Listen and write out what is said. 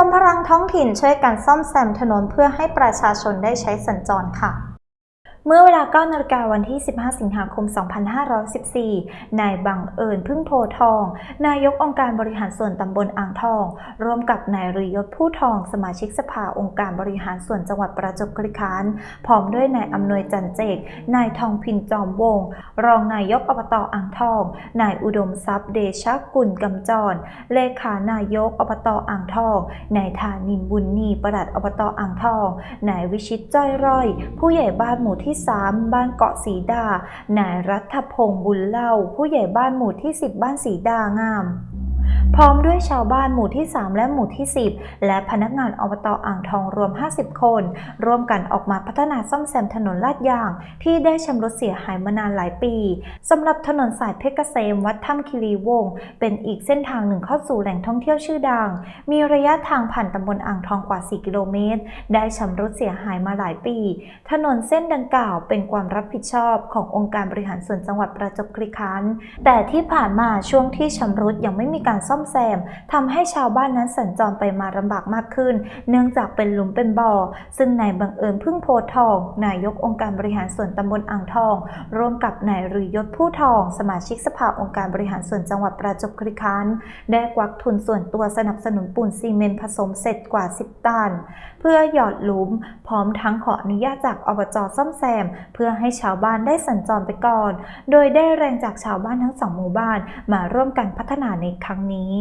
วมพลังท้องถิ่นช่วยกันซ่อมแซมถนนเพื่อให้ประชาชนได้ใช้สัญจรค่ะ เมื่อเวลา9นาฬิกาวันที่ 15 สิงหาคม 2514 นายบังเอิญพึ่งโพทอง นายกองค์การบริหารส่วนตำบลอ่างทอง ร่วมกับนายรียศผู้ทอง สมาชิกสภาองค์การบริหารส่วนจังหวัดประจวบคีรีขันธ์ พร้อมด้วยนายอำนวยจันเจก นายทองพินจอมวง รองนายกอบตอ่างทอง นายอุดมทรัพย์เดชกุลกำจร เลขานายกอบตอ่างทอง นายธานินบุญนีประหลัดอบตอ่างทอง นายวิชิตจ้อยร่อย ผู้ใหญ่บ้านหมู่ที่3 บ้านเกาะสีดา นายรัฐพงษ์บุญเล่า ผู้ใหญ่บ้านหมู่ที่ 10 บ้านสีดางาม พร้อมด้วยชาวบ้านหมู่ที่ 3 และหมู่ที่ 10 และพนักงานอบตอ่างทองรวม 50 คน ร่วมกันออกมาพัฒนาซ่อมแซมถนนลาดยาง ที่ได้ชำรุดเสียหายมานานหลายปีสำหรับถนนสายเพชรเกษมวัดถ้ำคีรีวงศ์เป็นอีกเส้นทางหนึ่งเข้าสู่แหล่งท่องเที่ยวชื่อดัง มีระยะทางผ่านตำบลอ่างทองกว่า 4 กิโลเมตร ได้ชำรุดเสียหายมาหลายปี ถนนเส้นดังกล่าวเป็นความรับผิดชอบขององค์การบริหารส่วนจังหวัดประจวบคีรีขันธ์แต่ที่ผ่านมาช่วงที่ชำรุดยังไม่มีการซ่อมแซมทำให้ชาวบ้านนั้นสัญจรไปมาลำบากมากขึ้น เนื่องจากเป็นหลุมเป็นบ่อ ซึ่งนายบังเอิญพึ่งโพทอง นายกองค์การบริหารส่วนตำบลอ่างทอง ร่วมกับนายรียศผู้ทอง สมาชิกสภาองค์การบริหารส่วนจังหวัดประจวบคีรีขันธ์ได้กวักทุนส่วนตัวสนับสนุนปูนซีเมนต์ผสมเสร็จกว่า 10 ตัน เพื่อหยอดหลุม พร้อมทั้งขออนุญาตจากอบจซ่อมแซม เพื่อให้ชาวบ้านได้สัญจรไปก่อน โดยได้แรงจากชาวบ้านทั้งสองหมู่บ้านมาร่วมกันพัฒนาในครั้งนี้